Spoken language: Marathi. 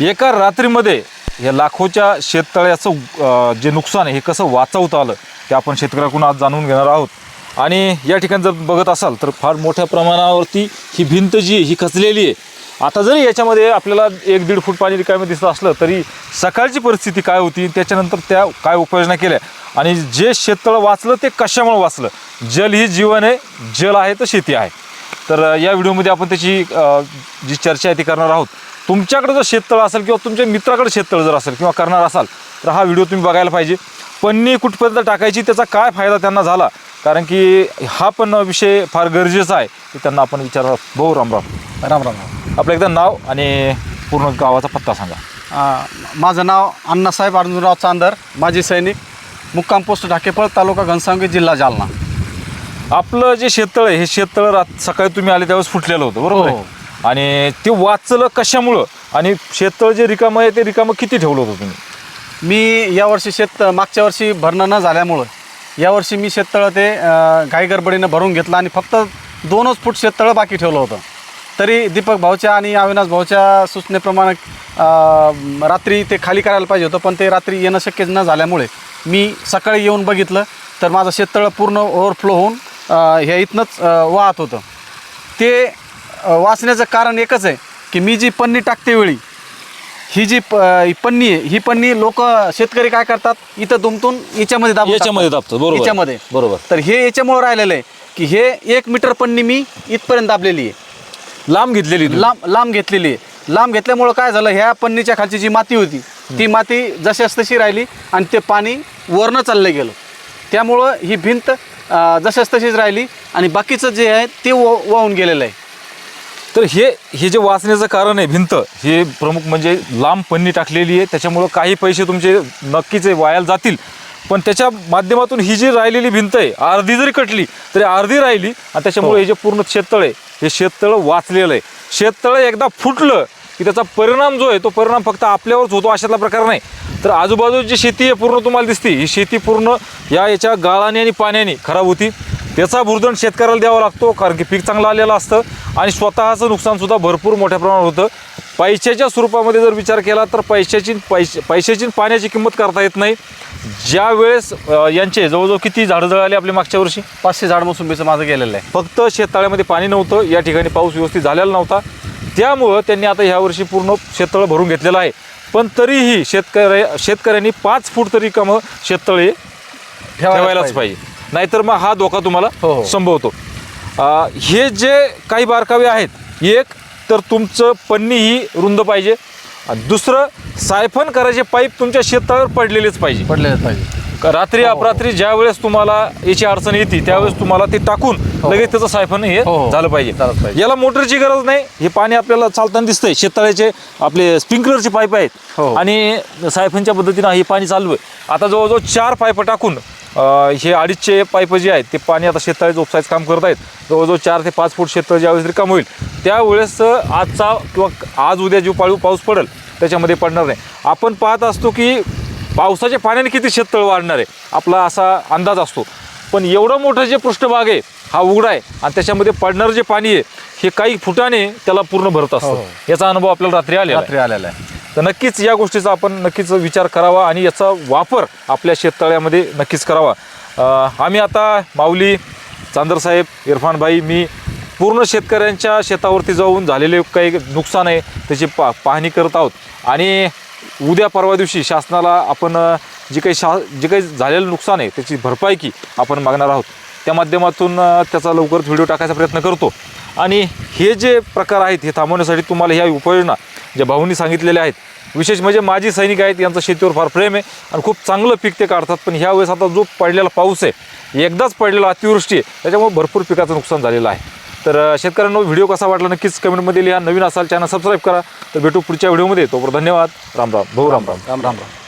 एका रात्रीमध्ये या लाखोच्या शेततळ्याचं जे नुकसान आहे हे कसं वाचवता आलं ते आपण शेतकऱ्याकडून आज जाणून घेणार आहोत. आणि या ठिकाणी जर बघत असाल तर फार मोठ्या प्रमाणावरती ही भिंत जी आहे ही खचलेली आहे. आता जरी याच्यामध्ये आपल्याला एक दीड फूट पाणी रिकामी दिसत असलं तरी सकाळची परिस्थिती काय होती त्याच्यानंतर त्या काय उपाययोजना केल्या? आणि जे शेततळं वाचलं ते कशामुळे वाचलं? जल ही जीवन आहे जल आहे तर शेती आहे. तर या व्हिडिओमध्ये आपण त्याची जी चर्चा आहे ती करणार आहोत. तुमच्याकडे जर शेततळ असेल किंवा तुमच्या मित्राकडे शेततळ जर असेल किंवा करणार असाल तर हा व्हिडिओ तुम्ही बघायला पाहिजे. पन्नी कुठपर्यंत टाकायची त्याचा काय फायदा त्यांना झाला? कारण की हा पण विषय फार गरजेचा आहे ते त्यांना आपण विचारणार आहोत. भाऊ रामराम राम. राम राम आपलं एकदा नाव आणि पूर्ण गावाचा पत्ता सांगा. माझं नाव अण्णासाहेब अर्जुनराव चांदर माजी सैनिक मुक्काम पोस्ट ढाकेफळ तालुका घनसावंगी जिल्हा जालना. आपलं जे शेततळ आहे हे शेततळ रात सकाळी तुम्ही आले त्यावेळेस फुटलेलं होतं बरोबर हो. आणि ते वाचलं कशामुळं? आणि शेततळ जे रिकामं आहे ते रिकामं किती ठेवलं होतं तुम्ही? मी यावर्षी शेत मागच्या वर्षी भरणं न झाल्यामुळं यावर्षी मी शेततळं ते अ, घाई गडबडीनं भरून घेतलं आणि फक्त दोनच फूट शेततळं बाकी ठेवलं होतं. तरी दीपक भाऊच्या आणि अविनाश भाऊच्या सूचनेप्रमाणे अ, रात्री ते खाली करायला पाहिजे होतं पण ते रात्री येणं शक्य न झाल्यामुळे मी सकाळी येऊन बघितलं तर माझं शेततळं पूर्ण ओव्हरफ्लो होऊन ह्या इथनंच वाहत होतं ते वाचण्याचं कारण एकच आहे की मी जी पन्नी टाकते वेळी ही जी प- पन्नी आहे ही पन्नी लोक शेतकरी काय करतात इथं दुमतून याच्यामध्ये दाबून याच्यामध्ये. दाबतात, बरोबर. याच्यामध्ये बरोबर. तर हे याच्यामुळे राहिलेलं आहे की हे एक मीटर पन्नी मी इथपर्यंत दाबलेली आहे लांब घेतलेली. लांब लांब घेतलेली आहे लांब घेतल्यामुळं काय झालं ह्या पन्नीच्या खालची जी माती होती ती माती जशाच तशी राहिली आणि ते पाणी वरनं चाललं गेलं त्यामुळं ही भिंत जशाच तशीच राहिली. आणि बाकीचं जे आहे ते व- वाहून गेलेलं आहे. तर हे हे जे वाचण्याचं कारण आहे भिंत हे प्रमुख म्हणजे लांब पन्नी टाकलेली आहे. त्याच्यामुळं काही पैसे तुमचे नक्कीच हे वायाला जातील. पण त्याच्या माध्यमातून ही जी राहिलेली भिंत आहे अर्धी जरी कटली तरी अर्धी राहिली. आणि त्याच्यामुळे हे. जे पूर्ण शेततळ आहे हे शेततळ वाचलेलं आहे. शेततळ एकदा फुटलं की त्याचा परिणाम जो आहे तो परिणाम फक्त आपल्यावरच होतो अशातला प्रकार नाही. तर आजूबाजूची जी शेती आहे पूर्ण तुम्हाला दिसते. ही शेती पूर्ण या याच्या गाळाने आणि पाण्याने खराब होती. त्याचा भुर्दंड शेतकऱ्याला द्यावा लागतो कारण की पीक चांगलं आलेलं असतं आणि स्वतःचं नुकसानसुद्धा भरपूर मोठ्या प्रमाणात होतं. पैशाच्या स्वरूपामध्ये जर विचार केला तर पैशाची पैसे पैशाची पाण्याची किंमत करता येत नाही. ज्या वेळेस यांचे जवळजवळ किती झाडं जळाली आपल्या मागच्या वर्षी? पाचशे झाड मोसंबीचं माझं गेलेलं आहे. फक्त शेततळ्यामध्ये पाणी नव्हतं. या ठिकाणी पाऊस व्यवस्थित झालेला नव्हता. त्यामुळं त्यांनी आता ह्या वर्षी पूर्ण शेततळं भरून घेतलेलं आहे. पण तरीही शेतकऱ्या शेतकऱ्यांनी पाच फूट तरी कम शेततळे ठेवायलाच पाहिजे. नाहीतर मग हा धोका तुम्हाला हो, हो. संभवतो. हे जे काही बारकावे आहेत एक तर तुमचं पन्नी ही रुंद पाहिजे. आणि दुसरं सायफन करायचे पाईप तुमच्या शेतावर पडलेलेच पाहिजे. पडलेलं पाहिजे. का रात्री अपरात्री ज्या वेळेस तुम्हाला याची अडचण येते त्यावेळेस तुम्हाला ते टाकून हो. लगेच त्याचं सायफन हे हो, हो. झालं पाहिजे. याला मोटरची गरज नाही हे पाणी आपल्याला चालताना दिसतंय शेततळ्याचे आपले स्प्रिंकलरचे पाईप आहेत हो. आणि सायफनच्या पद्धतीनं हे पाणी चालू आहे आता जवळजवळ चार पाईप टाकून अं, हे अडीचचे पाईप जे आहेत ते पाणी आता शेततळे उपसायचं काम करत आहेत जवळजवळ चार ते पाच फूट शेततळ ज्यावेळेस रिकाम होईल त्यावेळेस आजचा किंवा आज उद्या जो पाळू पाऊस पडेल त्याच्यामध्ये पडणार नाही आपण पाहत असतो की पावसाच्या पाण्याने किती शेततळ वाढणार आहे? आपला असा अंदाज असतो. पण एवढं मोठं जे पृष्ठभाग आहे हा उघडा आहे आणि त्याच्यामध्ये पडणारं जे पाणी आहे हे काही फुटाने त्याला पूर्ण भरत असतं. हो. याचा अनुभव आपल्याला रात्री आलेला आहे. रात्री आलेलं आहे. तर नक्कीच या गोष्टीचा आपण नक्कीच विचार करावा आणि याचा वापर आपल्या शेततळ्यामध्ये नक्कीच करावा. आम्ही आता माऊली चांदरसाहेब इरफानभाई मी पूर्ण शेतकऱ्यांच्या शेतावरती जाऊन झालेले काही नुकसान आहे त्याची पा पाहणी करत आहोत. आणि उद्या परवा दिवशी शासनाला आपण जी जे काही शा जे काही झालेलं नुकसान आहे त्याची भरपाई की आपण मागणार आहोत. त्या माध्यमातून त्याचा लवकरच व्हिडिओ टाकायचा प्रयत्न करतो. आणि हे जे प्रकार आहेत हे थांबवण्यासाठी तुम्हाला ह्या उपाययोजना ज्या भाऊंनी सांगितलेल्या आहेत विशेष म्हणजे माजी सैनिक आहेत यांचं शेतीवर फार प्रेम आहे आणि खूप चांगलं पीक ते काढतात. पण ह्या वेळेस आता जो पडलेला पाऊस आहे एकदाच पडलेला अतिवृष्टी आहे त्याच्यामुळे भरपूर पिकाचं नुकसान झालेलं आहे. तर शेतकऱ्यांना व्हिडिओ कसा वाटला नक्कीच कमेंटमध्ये लिहा. नवीन असाल चॅनल सबस्क्राईब करा. तर भेटू पुढच्या व्हिडिओमध्ये. तोपर्यंत धन्यवाद. राम राम. भाऊ राम राम राम. राम राम.